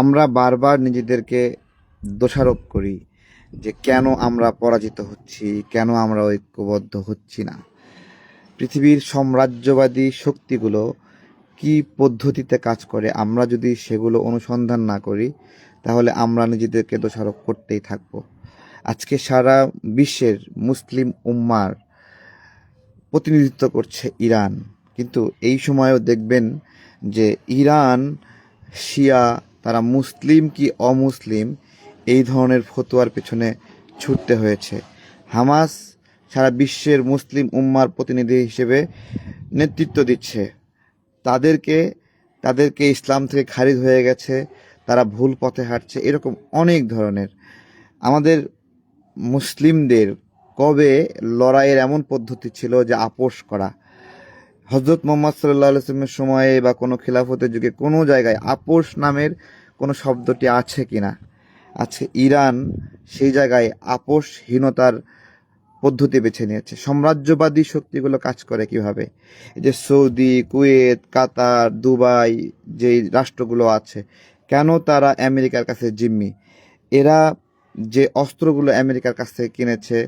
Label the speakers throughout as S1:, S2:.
S1: আমরা বারবার নিজেদেরকে দোষারোপ করি যে কেন আমরা পরাজিত হচ্ছি, কেন আমরা ঐক্যবদ্ধ হচ্ছি না। পৃথিবীর সাম্রাজ্যবাদী শক্তিগুলো কি পদ্ধতিতে কাজ করে, আমরা যদি সেগুলো অনুসন্ধান না করি, তাহলে আমরা নিজেদেরকে দোষারোপ করতেই থাকব। আজকে সারা বিশ্বের মুসলিম উম্মার প্রতিনিধিত্ব করছে ইরান। কিন্তু এই সময়ও দেখবেন যে ইরান, শিয়া তারা মুসলিম কি অমুসলিম, এই ধরনের ফতোয়ার পেছনে ছুটতে হয়েছে। হামাস সারা বিশ্বের মুসলিম উম্মার প্রতিনিধি হিসেবে নেতৃত্ব দিচ্ছে। তাদেরকে তাদেরকে ইসলাম থেকে খারিজ হয়ে গেছে, তারা ভুল পথে হাঁটছে, এরকম অনেক ধরনের। আমাদের মুসলিমদের কবে লড়াইয়ের এমন পদ্ধতি ছিল যে আপোষ করা? হজরত মোহাম্মদ সাল্লাহ আলসালামের সময়ে বা কোনো খিলাফতের যুগে কোনো জায়গায় আপোষ নামের কোনো শব্দটি আছে কি না আজকে ইরান সেই জায়গায় আপোষহীনতার পদ্ধতি বেছে নিয়েছে। সাম্রাজ্যবাদী শক্তিগুলো কাজ করে কীভাবে? এই যে সৌদি, কুয়েত, কাতার, দুবাই যেই রাষ্ট্রগুলো আছে, কেন তারা আমেরিকার কাছে জিম্মি? এরা যে অস্ত্রগুলো আমেরিকার কাছ থেকে কিনেছে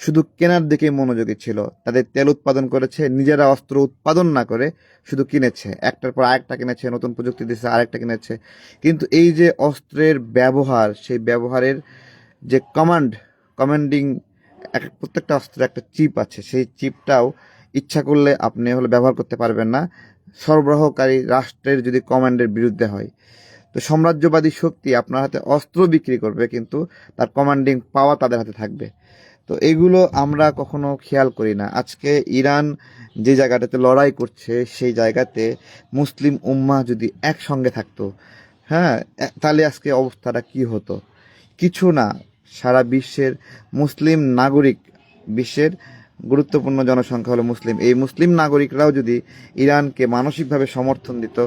S1: শুধু কেনার দিকেই মনোযোগী ছিল। তাদের তেল উৎপাদন করেছে, নিজেরা অস্ত্র উৎপাদন না করে শুধু কিনেছে। একটার পর আরেকটা কিনেছে, নতুন প্রযুক্তি দিয়েছে আরেকটা কিনেছে। কিন্তু এই যে অস্ত্রের ব্যবহার, সেই ব্যবহারের যে কমান্ড কমান্ডিং এক, প্রত্যেকটা অস্ত্রের একটা চিপ আছে। সেই চিপটাও ইচ্ছা করলে আপনি হলে ব্যবহার করতে পারবেন না। সরবরাহকারী রাষ্ট্রের যদি কমান্ডের বিরুদ্ধে হয়। তো সাম্রাজ্যবাদী শক্তি আপনার হাতে অস্ত্র বিক্রি করবে, কিন্তু তার কমান্ডিং পাওয়া তাদের হাতে থাকবে। তো এগুলো আমরা কখনো খেয়াল করি না। আজকে ইরান যে জায়গাটাতে লড়াই করছে, সেই জায়গাতে মুসলিম উম্মা যদি একসঙ্গে থাকতো হ্যাঁ তাহলে আজকে অবস্থাটা কি হতো? কিছু না। সারা বিশ্বের মুসলিম নাগরিক, বিশ্বের গুরুত্বপূর্ণ জনসংখ্যা হলো মুসলিম। এই মুসলিম নাগরিকরাও যদি ইরানকে মানসিকভাবে সমর্থন দিত,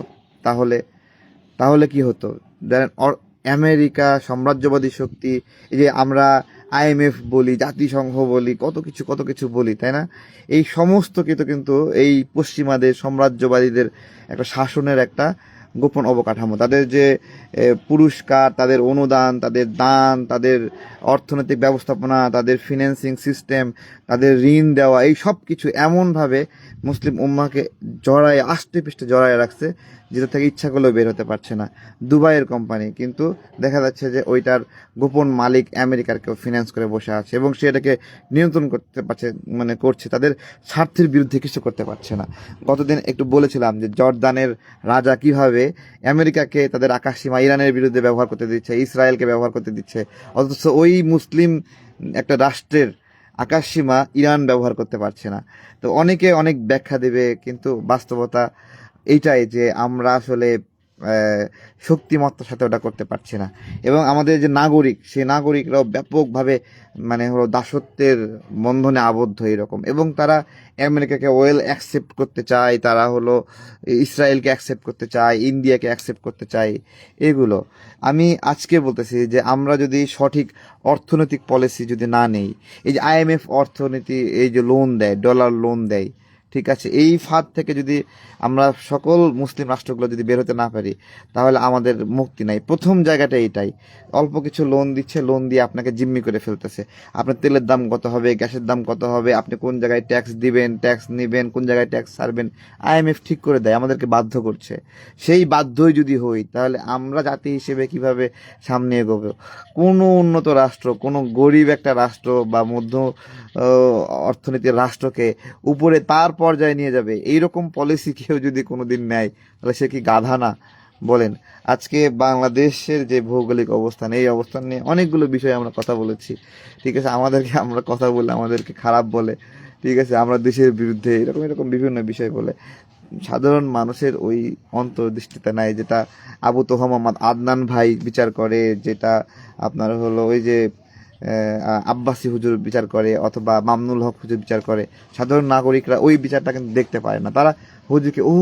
S1: তাহলে তাহলে কি হতো? আমেরিকা সাম্রাজ্যবাদী শক্তি, এই যে আমরা আইএমএফ বলি, জাতিসংঘ বলি, কত কিছু কত কিছু বলি, তাই না? এই সমস্ত কিন্তু কিন্তু এই পশ্চিমাদের, সাম্রাজ্যবাদীদের একটা শাসনের একটা গোপন অবকাঠামো। তাদের যে পুরস্কার, তাদের অনুদান, তাদের দান, তাদের অর্থনৈতিক ব্যবস্থাপনা, তাদের ফিন্যান্সিং সিস্টেম তাদের ঋণ দেওয়া, এই সব কিছু এমনভাবে মুসলিম উম্মাকে জড়ায়, আষ্টে পৃষ্ঠে জড়ায় রাখছে, যেটা থেকে ইচ্ছা করলেও বের হতে পারছে না। দুবাইয়ের কোম্পানি কিন্তু দেখা যাচ্ছে যে ওইটার গোপন মালিক আমেরিকার কেউ ফিনান্স করে বসে আছে এবং সে এটাকে নিয়ন্ত্রণ করতে পারছে মানে করছে, তাদের স্বার্থের বিরুদ্ধে কিছু করতে পারছে না। গতদিন একটু বলেছিলাম যে জর্দানের রাজা কীভাবে আমেরিকাকে তাদের আকাশসীমা ইরানের বিরুদ্ধে ব্যবহার করতে দিচ্ছে, ইসরায়েলকে ব্যবহার করতে দিচ্ছে, অথচ ওই মুসলিম একটা রাষ্ট্রের আকাশসীমা ইরান ব্যবহার করতে পারছে না। তো অনেকে অনেক ব্যাখ্যা দেবে, কিন্তু বাস্তবতা এইটাই যে আমরা আসলে শক্তিমত্তার সাথে ওটা করতে পারছে না। এবং আমাদের যে নাগরিক, সেই নাগরিকরাও ব্যাপকভাবে মানে হলো দাসত্বের বন্ধনে আবদ্ধ এরকম এবং তারা আমেরিকাকে ওয়েল অ্যাকসেপ্ট করতে চায়, তারা হলো ইসরায়েলকে অ্যাকসেপ্ট করতে চায়, ইন্ডিয়াকে অ্যাকসেপ্ট করতে চায়, এগুলো। আমি আজকে বলতেছি যে আমরা যদি সঠিক অর্থনৈতিক পলিসি যদি না নেই, এই যে আইএমএফ অর্থনীতি, এই যে লোন দেয় ডলার লোন দেয় ঠিক আছে? এই ফাঁদ থেকে যদি আমরা সকল মুসলিম রাষ্ট্রগুলো যদি বের হতে না পারি, তাহলে আমাদের মুক্তি নাই। প্রথম জায়গাটা এইটাই। অল্প কিছু লোন দিচ্ছে লোন দিয়ে আপনাকে জিম্মি করে ফেলতেছে। আপনার তেলের দাম কত হবে, গ্যাসের দাম কত হবে, আপনি কোন জায়গায় ট্যাক্স দিবেন ট্যাক্স নেবেন, কোন জায়গায় ট্যাক্স ছাড়বেন আইএমএফ ঠিক করে দেয়, আমাদেরকে বাধ্য করছে। সেই বাধ্যই যদি হই, তাহলে আমরা জাতি হিসেবে কীভাবে সামনে এগোবো? কোনো উন্নত রাষ্ট্র, কোনো গরিব একটা রাষ্ট্র বা মধ্য অর্থনীতির রাষ্ট্রকে উপরে, তার পর্যায়ে নিয়ে যাবে। এইরকম পলিসি কেউ যদি কোনোদিন নেয়, তাহলে সে কি গাধা না? বলেন। আজকে বাংলাদেশের যে ভৌগোলিক অবস্থান, এই অবস্থান নিয়ে অনেকগুলো বিষয়ে আমরা কথা বলেছি। ঠিক আছে? আমাদেরকে আমরা কথা বলে, আমাদেরকে খারাপ বলে। ঠিক আছে? আমরা দেশের বিরুদ্ধে এরকম এরকম বিভিন্ন বিষয় বলে। সাধারণ মানুষের ওই অন্তর্দৃষ্টিতে নাই, যেটা আবু তোহা আদনান ভাই বিচার করে, যেটা আপনার হলো ওই যে আব্বাসী হুজুর বিচার করে অথবা মামনুল হক হুজুর বিচার করে। সাধারণ নাগরিকরা ওই বিচারটা কিন্তু দেখতে পারে না। তারা হুজুরকে, ও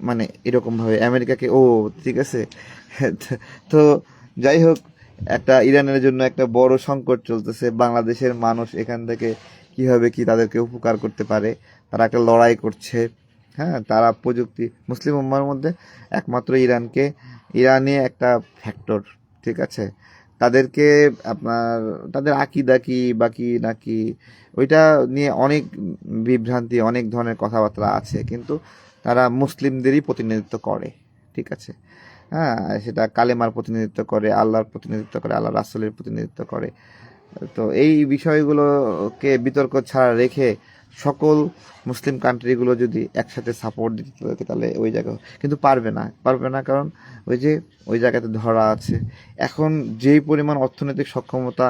S1: মানে এরকম ভাবে আমেরিকাকে, ও, ঠিক আছে? তো যাই হোক, একটা ইরানের জন্য একটা বড় সংকট চলতেছে। বাংলাদেশের মানুষ এখান থেকে কীভাবে কি তাদেরকে উপকার করতে পারে? তারা একটা লড়াই করছে। হ্যাঁ তারা প্রযুক্তি, মুসলিম উম্মার মধ্যে একমাত্র ইরানকে ইরানে একটা ফ্যাক্টর ঠিক আছে? তাদেরকে আপনার, তাদের আকিদা কি বাকি নাকি ওইটা নিয়ে অনেক বিভ্রান্তি, অনেক ধরনের কথাবার্তা আছে, কিন্তু তারা মুসলিমদেরই প্রতিনিধিত্ব করে, ঠিক আছে? হ্যাঁ সেটা কালেমার প্রতিনিধিত্ব করে, আল্লাহর প্রতিনিধিত্ব করে আল্লাহ রাসুলের প্রতিনিধিত্ব করে। তো এই বিষয়গুলোকে বিতর্ক ছাড়া রেখে সকল মুসলিম কান্ট্রিগুলো যদি একসাথে সাপোর্ট দিতে থাকে তাহলে ওই জায়গা কিন্তু পারবে না। পারবে না কারণ ওই যে ওই জায়গাতে ধরা আছে। এখন যেই পরিমাণ অর্থনৈতিক সক্ষমতা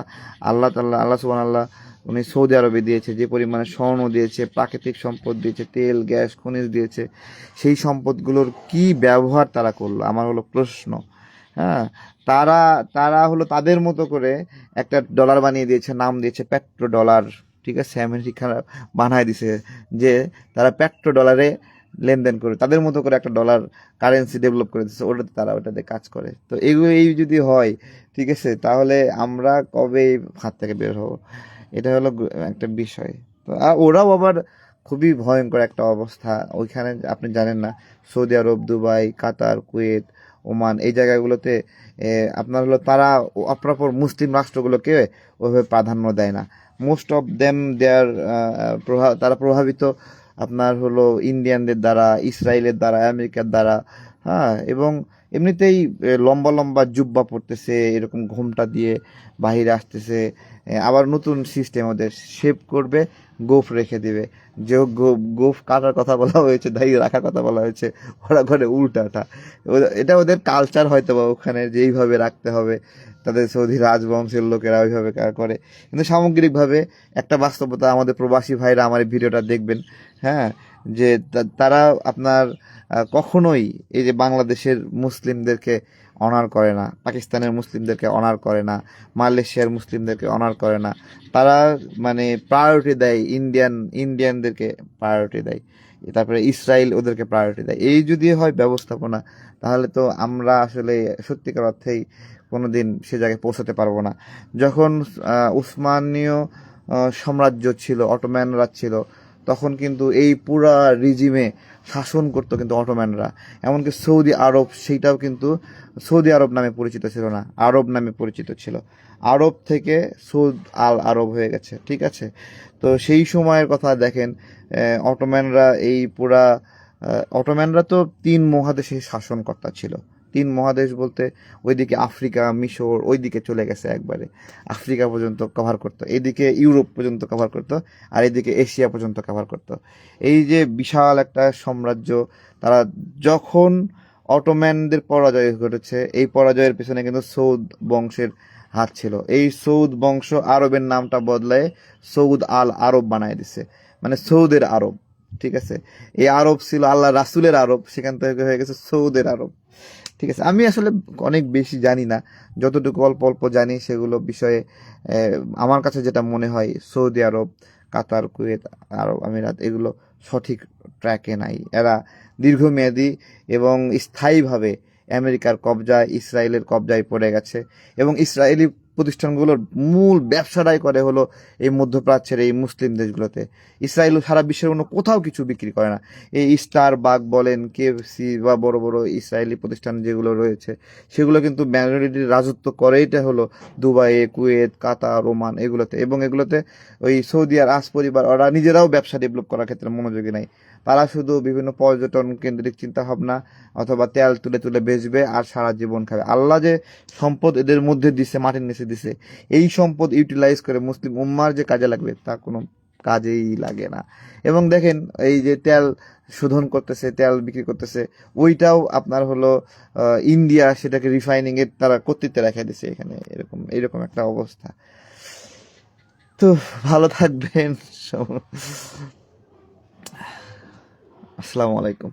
S1: আল্লাহ তাল্লাহ আল্লাহ সুবান আল্লাহ উনি সৌদি আরবে দিয়েছে, যে পরিমাণে স্বর্ণ দিয়েছে, প্রাকৃতিক সম্পদ দিয়েছে, তেল, গ্যাস, খনিজ দিয়েছে, সেই সম্পদগুলোর কি ব্যবহার তারা করল? আমার হলো প্রশ্ন। হ্যাঁ তারা তারা হলো তাদের মতো করে একটা ডলার বানিয়ে দিয়েছে, নাম দিয়েছে পেট্রো ডলার ঠিক আছে আমেরিকা বানায় দিছে যে তারা পেট্রো ডলারে লেনদেন করে, তাদের মতো করে একটা ডলার কারেন্সি ডেভেলপ করে দিচ্ছে ওটাতে তারা ওটাতে কাজ করে। তো এগুলো এই যদি হয়, ঠিক আছে, তাহলে আমরা কবে হাত থেকে বের হব? এটা হলো একটা বিষয়। তো ওরাও আবার খুবই ভয়ঙ্কর একটা অবস্থা। ওইখানে আপনি জানেন না, Saudi Arab, Dubai, Qatar, Kuwait, Oman, এই জায়গাগুলোতে আপনার হলো তারা অপরাপর মুসলিম রাষ্ট্রগুলোকে ওইভাবে প্রাধান্য দেয় না। মোস্ট অফ দেম দেয়ার তারা প্রভাবিত আপনার হলো ইন্ডিয়ানদের দ্বারা ইসরায়েলের দ্বারা আমেরিকার দ্বারা হ্যাঁ এবং এমনিতেই লম্বা লম্বা জুব্বা পড়তেছে এরকম ঘোমটা দিয়ে বাহিরে আসতেছে আবার নতুন সিস্টেম ওদের শেপ করবে, গোফ রেখে দেবে। যে গোফ কাটার কথা বলা হয়েছে দাঁড়িয়ে রাখার কথা বলা হয়েছে, ওরা করে উল্টাটা এটা ওদের কালচার হয়তো বা ওখানে যে এইভাবে রাখতে হবে, তাদের সৌদি রাজবংশের লোকেরা ওইভাবে করে। কিন্তু সামগ্রিকভাবে একটা বাস্তবতা আমাদের প্রবাসী ভাইরা আমার ভিডিওটা দেখবেন হ্যাঁ? যে তারা আপনার কখনোই এই যে বাংলাদেশের মুসলিমদেরকে অনার করে না, পাকিস্তানের মুসলিমদেরকে অনার করে না, মালয়েশিয়ার মুসলিমদেরকে অনার করে না, তারা মানে প্রায়োরিটি দেয় ইন্ডিয়ান ইন্ডিয়ানদেরকে প্রায়োরিটি দেয়, তারপরে ইসরায়েল ওদেরকে প্রায়োরিটি দেয়। এই যদি হয় ব্যবস্থাপনা, তাহলে তো আমরা আসলে সত্যিকার অর্থেই কোনো দিন সে জায়গায় পৌঁছাতে পারব না। যখন উসমানীয় সাম্রাজ্য ছিল, অটোম্যানরা ছিল তখন কিন্তু এই পুরা রিজিমে শাসন করতো কিন্তু অটোম্যানরা। এমনকি সৌদি আরব সেইটাও কিন্তু সৌদি আরব নামে পরিচিত ছিল না, আরব নামে পরিচিত ছিল। আরব থেকে সৌদ আল আরব হয়ে গেছে, ঠিক আছে? তো সেই সময়ের কথা দেখেন অটোম্যানরা এই পুরা অটোম্যানরা তো তিন মহাদেশে শাসনকর্তা ছিল। তিন মহাদেশ বলতে ওইদিকে আফ্রিকা, মিশর, ওইদিকে চলে গেছে একবারে। আফ্রিকা পর্যন্ত কভার করতো এইদিকে ইউরোপ পর্যন্ত কভার করতো, আর এইদিকে এশিয়া পর্যন্ত কভার করতো। এই যে বিশাল একটা সাম্রাজ্য, তারা যখন অটোম্যানদের পরাজয় ঘটেছে, এই পরাজয়ের পিছনে কিন্তু সৌদ বংশের হাত ছিল। এই সৌদ বংশ আরবের নামটা বদলায় সৌদ আল আরব বানায় দিছে। মানে সৌদের আরব, ঠিক আছে? এই আরব ছিল আল্লাহ রাসুলের আরব, সেখান থেকে হয়ে গেছে সৌদের আরব। ঠিক আছে, আমি আসলে অনেক বেশি জানি না। যতটুকু অল্প অল্প জানি সেগুলো বিষয়ে আমার কাছে যেটা মনে হয়, সৌদি আরব, কাতার, কুয়েত, আরব আমিরাত এগুলো সঠিক ট্র্যাকে নাই। এরা দীর্ঘমেয়াদী এবং স্থায়ীভাবে আমেরিকার কবজায়, ইসরায়েলের কবজায় পড়ে গেছে এবং ইসরায়েলি প্রতিষ্ঠানগুলোর মূল ব্যবসাটাই করে হলো এই মধ্যপ্রাচ্যের এই মুসলিম দেশগুলোতে। ইসরায়েল সারা বিশ্বের অন্য কোথাও কিছু বিক্রি করে না। এই স্টার বাগ বলেন কেএফসি বা বড় বড় ইসরায়েলি প্রতিষ্ঠান যেগুলো রয়েছে, সেগুলো কিন্তু ম্যাজরিটির রাজত্ব করেইটা হলো দুবাইয়ে কুয়েত, কাতার, ওমান এগুলোতে। এবং এগুলোতে ওই সৌদি আর আস পরিবার, ওরা নিজেরাও ব্যবসা ডেভেলপ করার ক্ষেত্রে মনোযোগী নাই। তারা শুধু বিভিন্ন পর্যটন কেন্দ্রিক চিন্তা ভাবনা অথবা তেল তুলে তুলে বেচবে আর সারা জীবন খাবে। আল্লাহ যে সম্পদ এদের মধ্যে দিছে, মাটির নিচে দিছে। এই সম্পদ ইউটিলাইজ করে মুসলিম উম্মার যে কাজে লাগবে, তা কোনো কাজেই লাগে না। এবং দেখেন, এই যে তেল শোধন করতেছে, তেল বিক্রি করতেছে, ওইটাও আপনার হলো ইন্ডিয়া সেটাকে রিফাইনিং এর তারা কর্তৃত্বে রেখে দিছে এখানে, এরকম এরকম একটা অবস্থা। তো, ভালো থাকবেন। আসসালামু আলাইকুম।